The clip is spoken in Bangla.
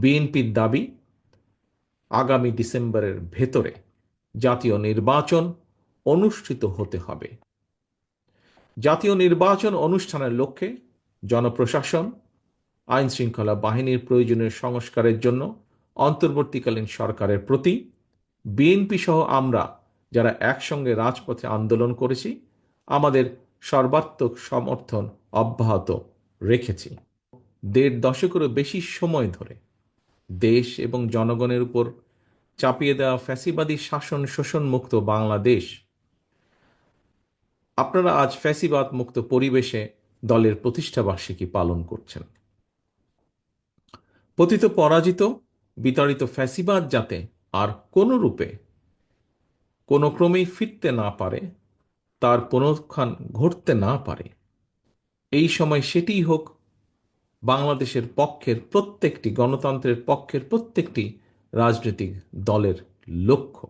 বিএনপির দাবি, আগামী ডিসেম্বরের ভেতরে জাতীয় নির্বাচন অনুষ্ঠিত হতে হবে। জাতীয় নির্বাচন অনুষ্ঠানের লক্ষ্যে জনপ্রশাসন আইন শৃঙ্খলা বাহিনীর প্রয়োজনীয় সংস্কারের জন্য অন্তর্বর্তীকালীন সরকারের প্রতি বিএনপি সহ আমরা যারা একসঙ্গে রাজপথে আন্দোলন করেছি, আমাদের সর্বাত্মক সমর্থন অব্যাহত রেখেছি। দেড় দশকেরও বেশি সময় ধরে দেশ এবং জনগণের উপর চাপিয়ে দেওয়া ফ্যাসিবাদী শাসন শোষণ মুক্ত বাংলাদেশ। আপনারা আজ ফ্যাসিবাদ মুক্ত পরিবেশে দলের প্রতিষ্ঠাবার্ষিকী পালন করছেন। পতিত পরাজিত, বিতাড়িত ফ্যাসিবাদ যাতে আর কোনো রূপে কোনো ক্রমেই ফিরতে না পারে, তার পুনরুত্থান ঘটতে না পারে। এই সময় সেটিই হোক বাংলাদেশের পক্ষের প্রত্যেকটি গণতন্ত্রের পক্ষের প্রত্যেকটি রাজনৈতিক দলের লক্ষ্য।